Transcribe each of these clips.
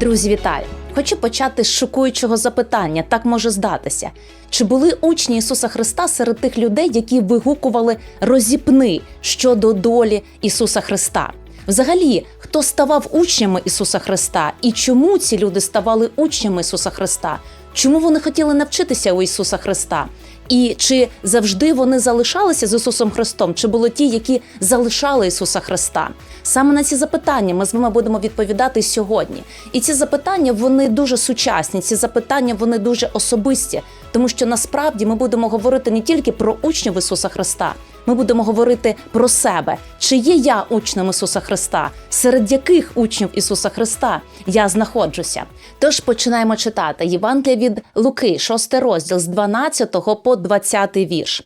Друзі, вітаю! Хочу почати з шокуючого запитання. Так може здатися. Чи були учні Ісуса Христа серед тих людей, які вигукували розіпни щодо долі Ісуса Христа? Взагалі, хто ставав учнями Ісуса Христа і чому ці люди ставали учнями Ісуса Христа? Чому вони хотіли навчитися у Ісуса Христа? І чи завжди вони залишалися з Ісусом Христом? Чи були ті, які залишали Ісуса Христа? Саме на ці запитання ми з вами будемо відповідати сьогодні. І ці запитання вони дуже сучасні. Ці запитання вони дуже особисті, тому що насправді ми будемо говорити не тільки про учнів Ісуса Христа. Ми будемо говорити про себе, чи є я учнем Ісуса Христа, серед яких учнів Ісуса Христа я знаходжуся. Тож починаємо читати Євангелія від Луки, 6 розділ з 12 по 20 вірш.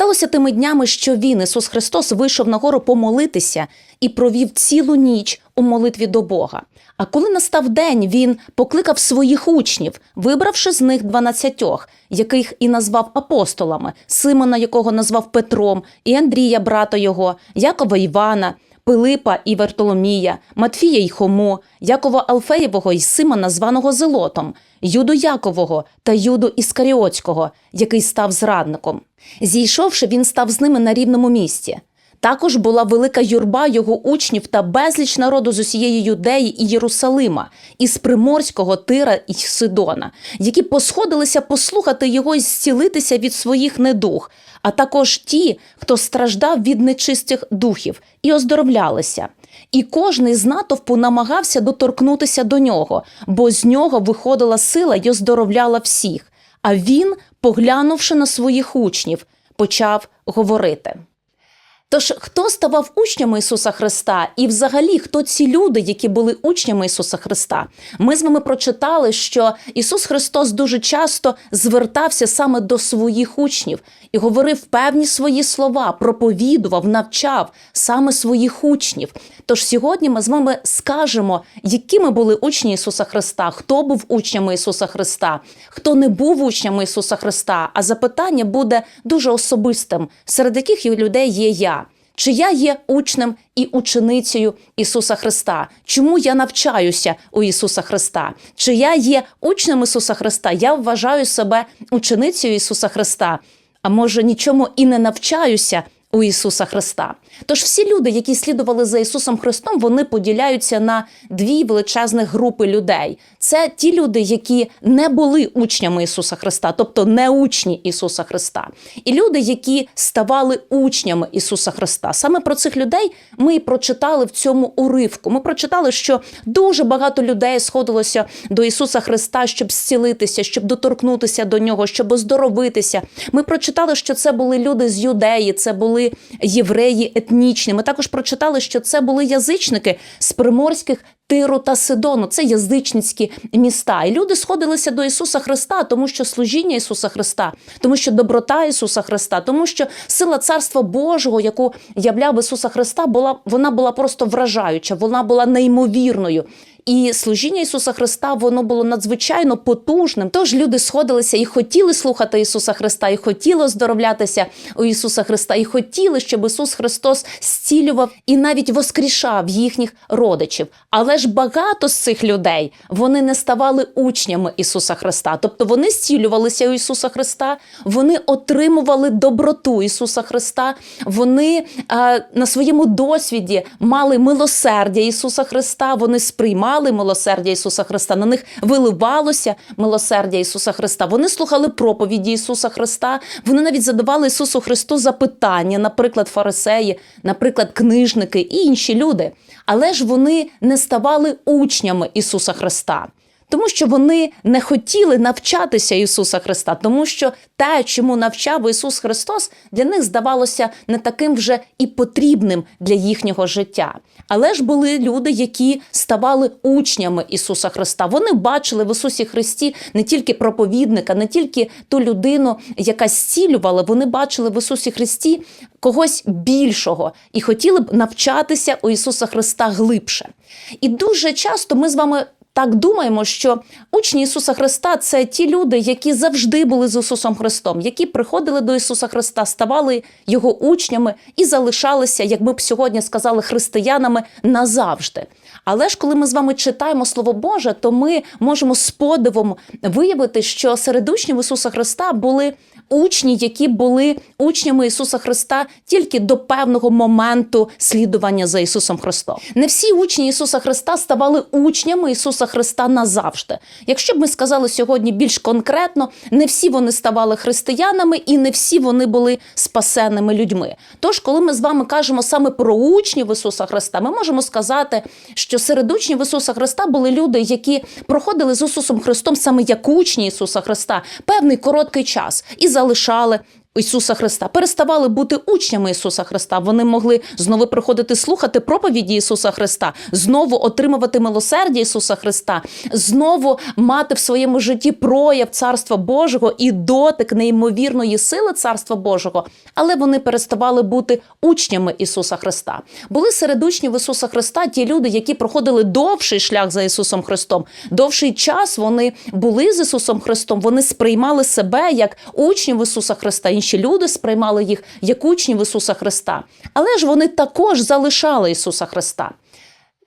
Сталося тими днями, що він, Ісус Христос, вийшов на гору помолитися і провів цілу ніч у молитві до Бога. А коли настав день, він покликав своїх учнів, вибравши з них дванадцятьох, яких і назвав апостолами, Симона, якого назвав Петром, і Андрія, брата його, Якова Івана, Пилипа і Вартоломія, Матфія й Хому, Якова Алфеєвого й Симона, званого Зелотом, Юду Якового та Юду Іскаріотського, який став зрадником. Зійшовши, він став з ними на рівному місці. Також була велика юрба його учнів та безліч народу з усієї Юдеї і Єрусалима, із Приморського Тира і Сидона, які посходилися послухати його і зцілитися від своїх недуг, а також ті, хто страждав від нечистих духів, і оздоровлялися. І кожний з натовпу намагався доторкнутися до нього, бо з нього виходила сила й оздоровляла всіх. А він, поглянувши на своїх учнів, почав говорити. Тож, хто ставав учнями Ісуса Христа, і взагалі хто ці люди, які були учнями Ісуса Христа? Ми з вами прочитали, що Ісус Христос дуже часто звертався саме до своїх учнів і говорив певні свої слова, проповідував, навчав саме своїх учнів. Тож сьогодні ми з вами скажемо, якими були учні Ісуса Христа, хто був учнями Ісуса Христа, хто не був учнями Ісуса Христа. А запитання буде дуже особистим, серед яких людей є я. Чи я є учнем і ученицею Ісуса Христа? Чому я навчаюся у Ісуса Христа? Чи я є учнем Ісуса Христа? Я вважаю себе ученицею Ісуса Христа, а може нічому і не навчаюся у Ісуса Христа. Тож всі люди, які слідували за Ісусом Христом, вони поділяються на дві величезних групи людей. Це ті люди, які не були учнями Ісуса Христа, тобто не учні Ісуса Христа, і люди, які ставали учнями Ісуса Христа. Саме про цих людей ми і прочитали в цьому уривку. Ми прочитали, що дуже багато людей сходилося до Ісуса Христа, щоб зцілитися, щоб доторкнутися до нього, щоб оздоровитися. Ми прочитали, що це були люди з юдеї, це були євреї етнічні. Ми також прочитали, що це були язичники з приморських. Тиру та Сидону це язичницькі міста, і люди сходилися до Ісуса Христа, тому що служіння Ісуса Христа, тому що доброта Ісуса Христа, тому що сила Царства Божого, яку являв Ісуса Христа, була вона була просто вражаюча, вона була неймовірною. І служіння Ісуса Христа воно було надзвичайно потужним. Тож люди сходилися і хотіли слухати Ісуса Христа, і хотіли оздоровлятися у Ісуса Христа, і хотіли, щоб Ісус Христос зцілював і навіть воскрішав їхніх родичів. Але ж багато з цих людей вони не ставали учнями Ісуса Христа, тобто вони зцілювалися у Ісуса Христа, вони отримували доброту Ісуса Христа, вони а, на своєму досвіді мали милосердя Ісуса Христа, вони сприймали милосердя Ісуса Христа, на них виливалося милосердя Ісуса Христа. Вони слухали проповіді Ісуса Христа, вони навіть задавали Ісусу Христу запитання, наприклад, фарисеї, наприклад, книжники і інші люди. Але ж вони не ставали учнями Ісуса Христа. Тому що вони не хотіли навчатися Ісуса Христа, тому що те, чому навчав Ісус Христос, для них здавалося не таким вже і потрібним для їхнього життя. Але ж були люди, які ставали учнями Ісуса Христа. Вони бачили в Ісусі Христі не тільки проповідника, не тільки ту людину, яка зцілювала, вони бачили в Ісусі Христі когось більшого і хотіли б навчатися у Ісуса Христа глибше. І дуже часто ми з вами так думаємо, що учні Ісуса Христа це ті люди, які завжди були з Ісусом Христом, які приходили до Ісуса Христа, ставали його учнями і залишалися, як ми б сьогодні сказали, християнами назавжди. Але ж коли ми з вами читаємо Слово Боже, то ми можемо з подивом виявити, що серед учнів Ісуса Христа були учні, які були учнями Ісуса Христа тільки до певного моменту слідування за Ісусом Христом. Не всі учні Ісуса Христа ставали учнями Ісуса Христа назавжди. Якщо б ми сказали сьогодні більш конкретно, не всі вони ставали християнами і не всі вони були спасенними людьми. Тож, коли ми з вами кажемо саме про учнів Ісуса Христа, ми можемо сказати, що серед учнів Ісуса Христа були люди, які проходили з Ісусом Христом саме як учні Ісуса Христа певний короткий час і залишали. Ісуса Христа переставали бути учнями Ісуса Христа. Вони могли знову приходити слухати проповіді Ісуса Христа, знову отримувати милосердя Ісуса Христа, знову мати в своєму житті прояв Царства Божого і дотик неймовірної сили Царства Божого, але вони переставали бути учнями Ісуса Христа. Були серед учнів Ісуса Христа ті люди, які проходили довший шлях за Ісусом Христом. Довший час вони були з Ісусом Христом. Вони сприймали себе як учнів Ісуса Христа інші люди сприймали їх як учнів Ісуса Христа. Але ж вони також залишали Ісуса Христа.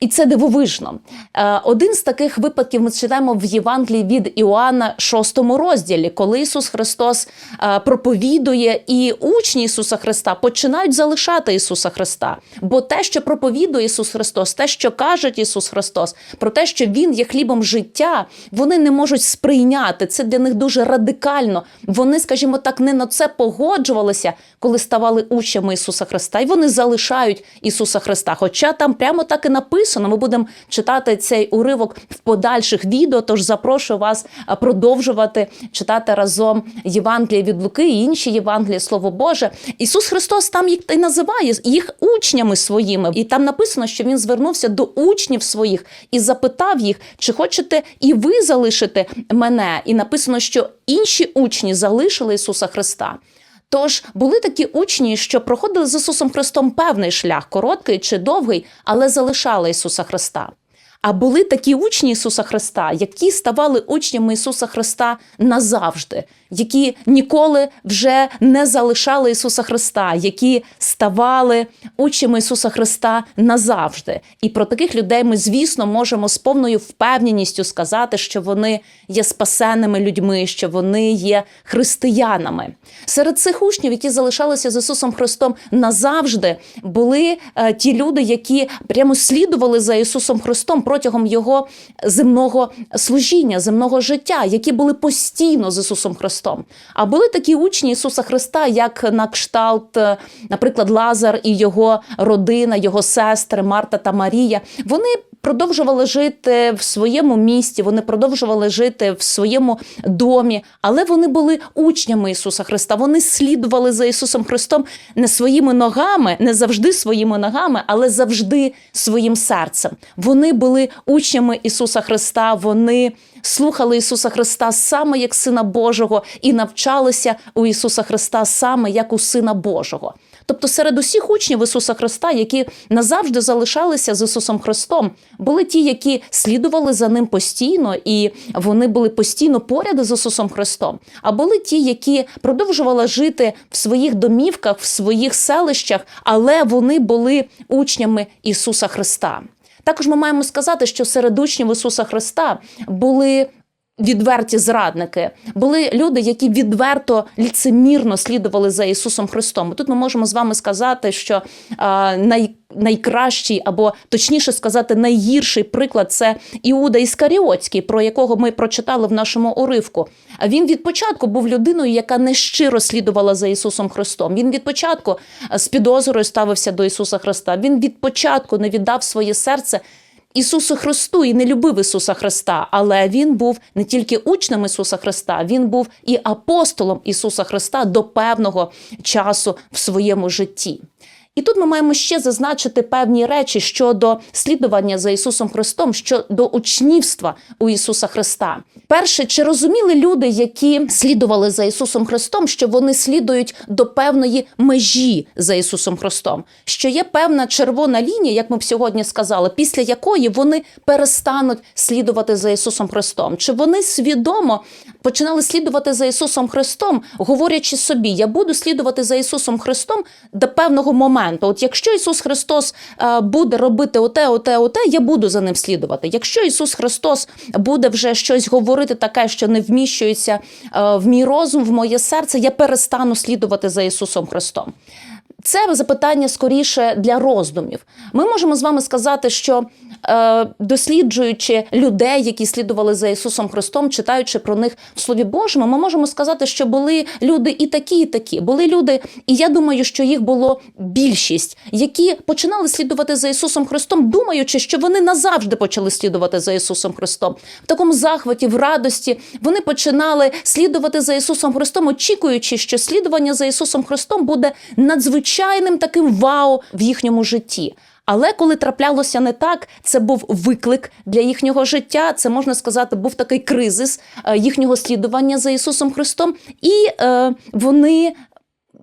І це дивовижно. Е, Один з таких випадків ми читаємо в Євангелії від Іоанна, 6 розділі, коли Ісус Христос е, проповідує, і учні Ісуса Христа починають залишати Ісуса Христа. Бо те, що проповідує Ісус Христос, те, що каже Ісус Христос, про те, що Він є хлібом життя, вони не можуть сприйняти. Це для них дуже радикально. Вони, скажімо так, не на це погоджувалися, коли ставали учнями Ісуса Христа, і вони залишають Ісуса Христа. Хоча там прямо так і написано написано. Ми будемо читати цей уривок в подальших відео. Тож запрошую вас продовжувати читати разом Євангелія від Луки і інші Євангелії, Слово Боже. Ісус Христос там їх і називає їх учнями своїми, і там написано, що він звернувся до учнів своїх і запитав їх, чи хочете і ви залишити мене. І написано, що інші учні залишили Ісуса Христа. Тож були такі учні, що проходили з Ісусом Христом певний шлях, короткий чи довгий, але залишали Ісуса Христа. А були такі учні Ісуса Христа, які ставали учнями Ісуса Христа назавжди, які ніколи вже не залишали Ісуса Христа, які ставали учнями Ісуса Христа назавжди. І про таких людей ми, звісно, можемо з повною впевненістю сказати, що вони є спасенними людьми, що вони є християнами. Серед цих учнів, які залишалися з Ісусом Христом назавжди, були е, ті люди, які прямо слідували за Ісусом Христом протягом Його земного служіння, земного життя, які були постійно з Ісусом Христом. А були такі учні Ісуса Христа, як на кшталт, е, наприклад, Лазар і його родина, його сестри Марта та Марія. Вони продовжували жити в своєму місті, вони продовжували жити в своєму домі, але вони були учнями Ісуса Христа. Вони слідували за Ісусом Христом не своїми ногами, не завжди своїми ногами, але завжди своїм серцем. Вони були учнями Ісуса Христа. Вони слухали Ісуса Христа саме як Сина Божого і навчалися у Ісуса Христа саме як у Сина Божого. Тобто серед усіх учнів Ісуса Христа, які назавжди залишалися з Ісусом Христом, були ті, які слідували за ним постійно, і вони були постійно поряд з Ісусом Христом. А були ті, які продовжували жити в своїх домівках, в своїх селищах, але вони були учнями Ісуса Христа. Також ми маємо сказати, що серед учнів Ісуса Христа були відверті зрадники, були люди, які відверто ліцемірно слідували за Ісусом Христом. Тут ми можемо з вами сказати, що а, най, найкращий, або точніше сказати, найгірший приклад це Іуда Іскаріотський, про якого ми прочитали в нашому уривку. А він від початку був людиною, яка нещиро слідувала за Ісусом Христом. Він від початку з підозрою ставився до Ісуса Христа. Він від початку не віддав своє серце. Ісусу Христу і не любив Ісуса Христа, але Він був не тільки учнем Ісуса Христа, Він був і апостолом Ісуса Христа до певного часу в своєму житті. І тут ми маємо ще зазначити певні речі щодо слідування за Ісусом Христом, щодо учнівства у Ісуса Христа. Перше, чи розуміли люди, які слідували за Ісусом Христом, що вони слідують до певної межі за Ісусом Христом, що є певна червона лінія, як ми б сьогодні сказали, після якої вони перестануть слідувати за Ісусом Христом? Чи вони свідомо починали слідувати за Ісусом Христом, говорячи собі, я буду слідувати за Ісусом Христом до певного моменту. От якщо Ісус Христос е, буде робити оте, оте, оте, я буду за ним слідувати. Якщо Ісус Христос буде вже щось говорити таке, що не вміщується е, в мій розум, в моє серце, я перестану слідувати за Ісусом Христом. Це запитання скоріше для роздумів. Ми можемо з вами сказати, що е, досліджуючи людей, які слідували за Ісусом Христом, читаючи про них в Слові Божому, ми можемо сказати, що були люди і такі, і такі. Були люди, і я думаю, що їх було більшість, які починали слідувати за Ісусом Христом, думаючи, що вони назавжди почали слідувати за Ісусом Христом. В такому захваті, в радості вони починали слідувати за Ісусом Христом, очікуючи, що слідування за Ісусом Христом буде надзвичайним таким вау в їхньому житті. Але коли траплялося не так, це був виклик для їхнього життя. Це можна сказати, був такий кризис е, їхнього слідування за Ісусом Христом, і е, вони.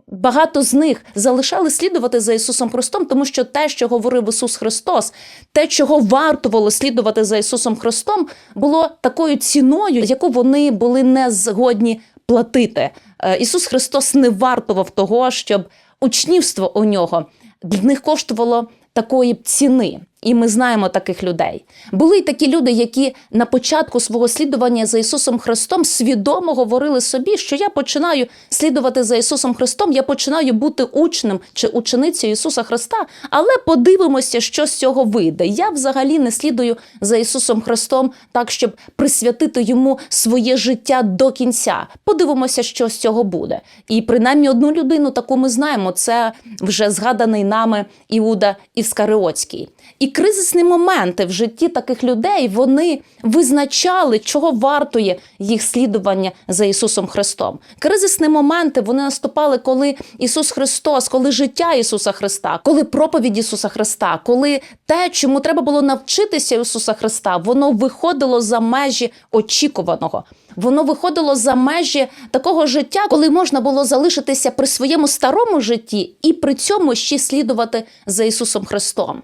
Багато з них залишали слідувати за Ісусом Христом, тому що те, що говорив Ісус Христос, те, чого вартувало слідувати за Ісусом Христом, було такою ціною, яку вони були не згодні платити. Е, Ісус Христос не вартував того, щоб учнівство у нього для них коштувало такої ціни. І ми знаємо таких людей. Були й такі люди, які на початку свого слідування за Ісусом Христом свідомо говорили собі, що я починаю слідувати за Ісусом Христом, я починаю бути учнем чи ученицею Ісуса Христа, але подивимося, що з цього вийде. Я взагалі не слідую за Ісусом Христом так, щоб присвятити йому своє життя до кінця. Подивимося, що з цього буде. І принаймні одну людину таку ми знаємо. Це вже згаданий нами Іуда Іскариотський. І кризисні моменти в житті таких людей вони визначали, чого вартує їх слідування за Ісусом Христом. Кризисні моменти вони наступали, коли Ісус Христос, коли життя Ісуса Христа, коли проповідь Ісуса Христа, коли те, чому треба було навчитися Ісуса Христа, воно виходило за межі очікуваного. Воно виходило за межі такого життя, коли можна було залишитися при своєму старому житті і при цьому ще слідувати за Ісусом Христом.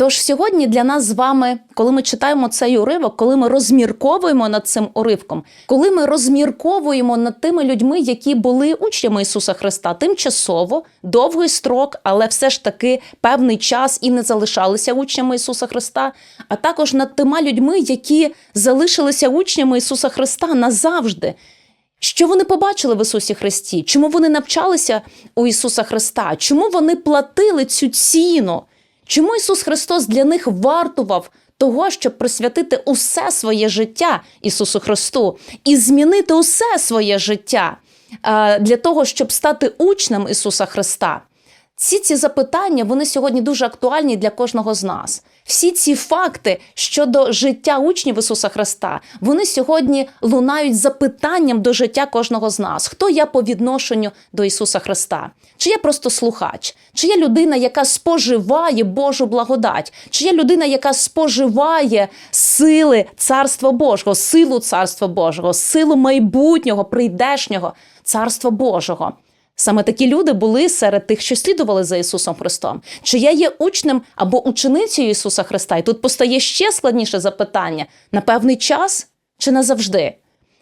Тож сьогодні для нас з вами, коли ми читаємо цей уривок, коли ми розмірковуємо над цим уривком, коли ми розмірковуємо над тими людьми, які були учнями Ісуса Христа, тимчасово, довгий строк, але все ж таки певний час і не залишалися учнями Ісуса Христа, а також над тима людьми, які залишилися учнями Ісуса Христа назавжди. Що вони побачили в Ісусі Христі? Чому вони навчалися у Ісуса Христа? Чому вони платили цю ціну? Чому Ісус Христос для них вартував того, щоб присвятити усе своє життя Ісусу Христу і змінити усе своє життя е, для того, щоб стати учнем Ісуса Христа? Всі ці запитання вони сьогодні дуже актуальні для кожного з нас. Всі ці факти щодо життя учнів Ісуса Христа, вони сьогодні лунають запитанням до життя кожного з нас. Хто я по відношенню до Ісуса Христа? Чи я просто слухач? Чи я людина, яка споживає Божу благодать? Чи я людина, яка споживає сили Царства Божого, силу Царства Божого, силу майбутнього, прийдешнього Царства Божого? Саме такі люди були серед тих, що слідували за Ісусом Христом. Чи я є учнем або ученицею Ісуса Христа? І тут постає ще складніше запитання: на певний час чи назавжди?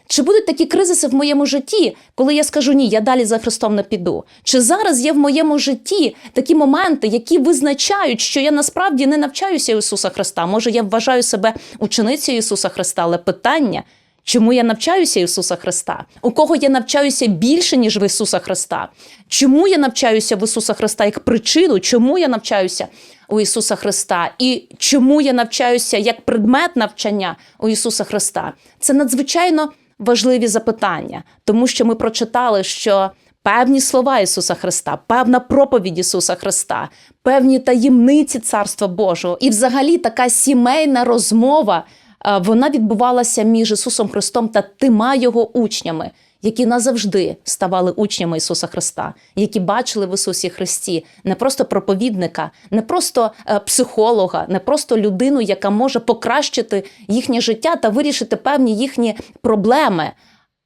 Чи будуть такі кризиси в моєму житті, коли я скажу ні, я далі за Христом не піду? Чи зараз є в моєму житті такі моменти, які визначають, що я насправді не навчаюся Ісуса Христа? Може, я вважаю себе ученицею Ісуса Христа, але питання. Чому я навчаюся Ісуса Христа? У кого я навчаюся більше, ніж в Ісуса Христа? Чому я навчаюся в Ісуса Христа як причину? Чому я навчаюся у Ісуса Христа? І чому я навчаюся як предмет навчання у Ісуса Христа? Це надзвичайно важливі запитання, тому що ми прочитали, що певні слова Ісуса Христа, певна проповідь Ісуса Христа, певні таємниці Царства Божого, і взагалі така сімейна розмова. Вона відбувалася між Ісусом Христом та тима його учнями. які назавжди ставали учнями Ісуса Христа, які бачили в Ісусі Христі не просто проповідника, не просто е, психолога, не просто людину, яка може покращити їхнє життя та вирішити певні їхні проблеми,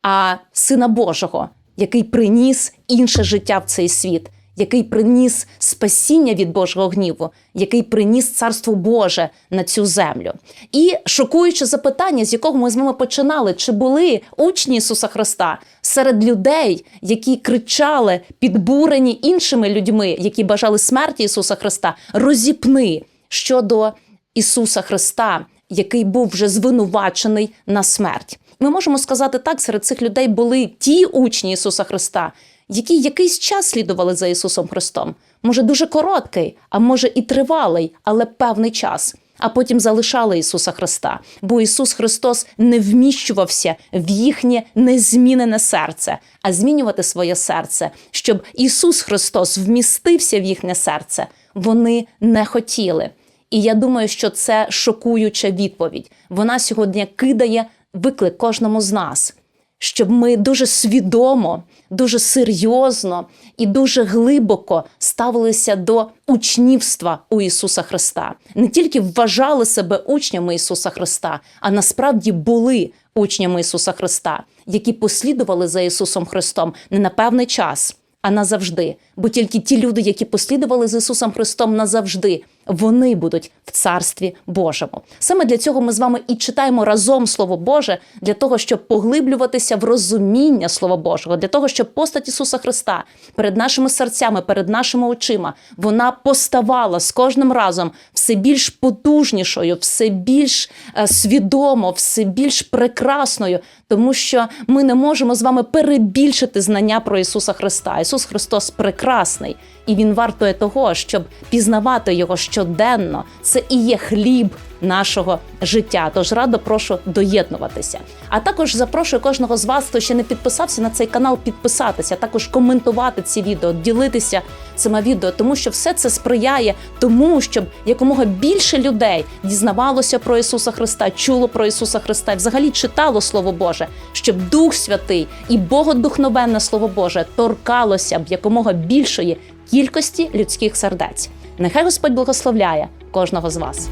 а Сина Божого, який приніс інше життя в цей світ. Який приніс спасіння від Божого гніву, який приніс царство Боже на цю землю, і шокуюче запитання, з якого ми з вами починали: чи були учні Ісуса Христа серед людей, які кричали, підбурені іншими людьми, які бажали смерті Ісуса Христа, розіпни щодо Ісуса Христа, який був вже звинувачений на смерть. Ми можемо сказати так: серед цих людей були ті учні Ісуса Христа, які якийсь час слідували за Ісусом Христом. Може, дуже короткий, а може і тривалий, але певний час. А потім залишали Ісуса Христа, бо Ісус Христос не вміщувався в їхнє незмінене серце, а змінювати своє серце, щоб Ісус Христос вмістився в їхнє серце. Вони не хотіли. І я думаю, що це шокуюча відповідь. Вона сьогодні кидає виклик кожному з нас, щоб ми дуже свідомо, дуже серйозно і дуже глибоко ставилися до учнівства у Ісуса Христа, не тільки вважали себе учнями Ісуса Христа, а насправді були учнями Ісуса Христа, які послідували за Ісусом Христом не на певний час. А назавжди, бо тільки ті люди, які послідували з Ісусом Христом назавжди, вони будуть в Царстві Божому. Саме для цього ми з вами і читаємо разом Слово Боже для того, щоб поглиблюватися в розуміння Слова Божого, для того, щоб постать Ісуса Христа перед нашими серцями, перед нашими очима, вона поставала з кожним разом все більш потужнішою, все більш е, свідомо, все більш прекрасною, тому що ми не можемо з вами перебільшити знання про Ісуса Христа. Ісус Христос прекрасний, і Він вартує того, щоб пізнавати його щоденно. Це і є хліб нашого життя. Тож радо прошу доєднуватися. А також запрошую кожного з вас, хто ще не підписався на цей канал, підписатися, також коментувати ці відео, ділитися цими відео, тому що все це сприяє тому, щоб якомога більше людей дізнавалося про Ісуса Христа, чуло про Ісуса Христа і взагалі читало Слово Боже, щоб Дух Святий і Богодухновенне Слово Боже торкалося б якомога більшої кількості людських сердець. Нехай Господь благословляє кожного з вас.